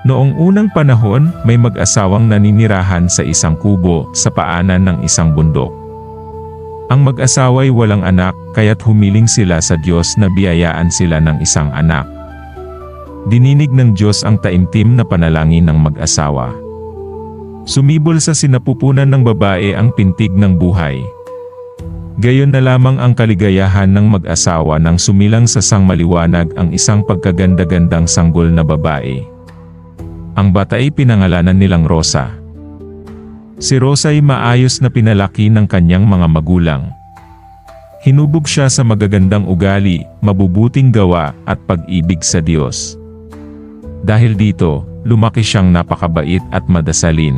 Noong unang panahon, may mag-asawang naninirahan sa isang kubo sa paanan ng isang bundok. Ang mag-asawa'y walang anak, kaya't humiling sila sa Diyos na biyayaan sila ng isang anak. Dininig ng Diyos ang taimtim na panalangin ng mag-asawa. Sumibol sa sinapupunan ng babae ang pintig ng buhay. Gayon na lamang ang kaligayahan ng mag-asawa nang sumilang sa sangmaliwanag ang isang pagkaganda-gandang sanggol na babae. Ang bata ay pinangalanan nilang Rosa. Si Rosa ay maayos na pinalaki ng kanyang mga magulang. Hinubog siya sa magagandang ugali, mabubuting gawa, at pag-ibig sa Diyos. Dahil dito, lumaki siyang napakabait at madasalin.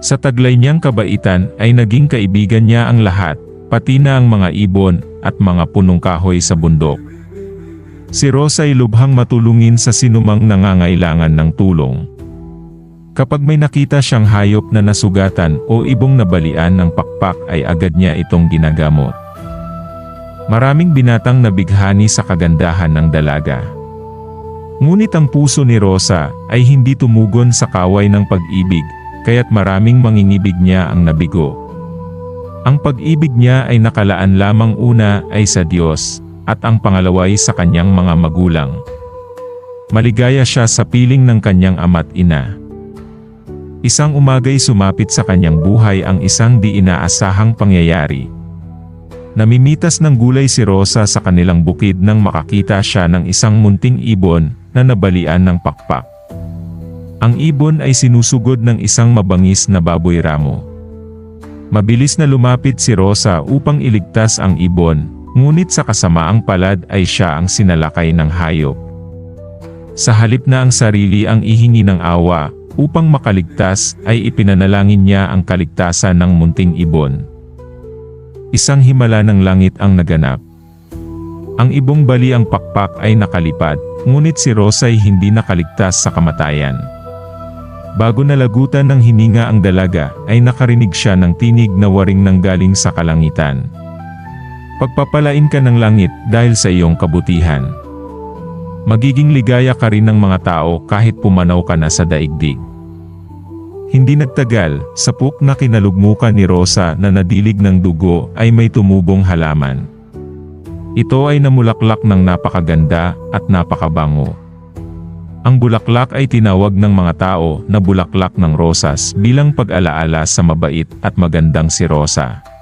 Sa taglay niyang kabaitan ay naging kaibigan niya ang lahat, pati na ang mga ibon at mga punong kahoy sa bundok. Si Rosa ay lubhang matulungin sa sinumang nangangailangan ng tulong. Kapag may nakita siyang hayop na nasugatan o ibong nabalian ng pakpak ay agad niya itong ginagamot. Maraming binatang nabighani sa kagandahan ng dalaga. Ngunit ang puso ni Rosa ay hindi tumugon sa kaway ng pag-ibig, kaya't maraming mangingibig niya ang nabigo. Ang pag-ibig niya ay nakalaan lamang una ay sa Diyos, at ang pangalawa ay sa kanyang mga magulang. Maligaya siya sa piling ng kanyang ama't ina. Isang umagay sumapit sa kanyang buhay ang isang di inaasahang pangyayari. Namimitas ng gulay si Rosa sa kanilang bukid nang makakita siya ng isang munting ibon na nabalian ng pakpak. Ang ibon ay sinusugod ng isang mabangis na baboy ramo. Mabilis na lumapit si Rosa upang iligtas ang ibon, ngunit sa kasamaang palad ay siya ang sinalakay ng hayop. Sa halip na ang sarili ang ihingi ng awa, upang makaligtas ay ipinanalangin niya ang kaligtasan ng munting ibon. Isang himala ng langit ang naganap. Ang ibong bali ang pakpak ay nakalipad, ngunit si Rosa ay hindi nakaligtas sa kamatayan. Bago nalagutan ng hininga ang dalaga, ay nakarinig siya ng tinig na waring nanggaling sa kalangitan. Pagpapalain ka ng langit dahil sa iyong kabutihan. Magiging ligaya ka rin ng mga tao kahit pumanaw ka na sa daigdig. Hindi nagtagal, sapuk na kinalugmukan ni Rosa na nadilig ng dugo ay may tumubong halaman. Ito ay namulaklak ng napakaganda at napakabango. Ang bulaklak ay tinawag ng mga tao na bulaklak ng rosas bilang pag-alaala sa mabait at magandang si Rosa.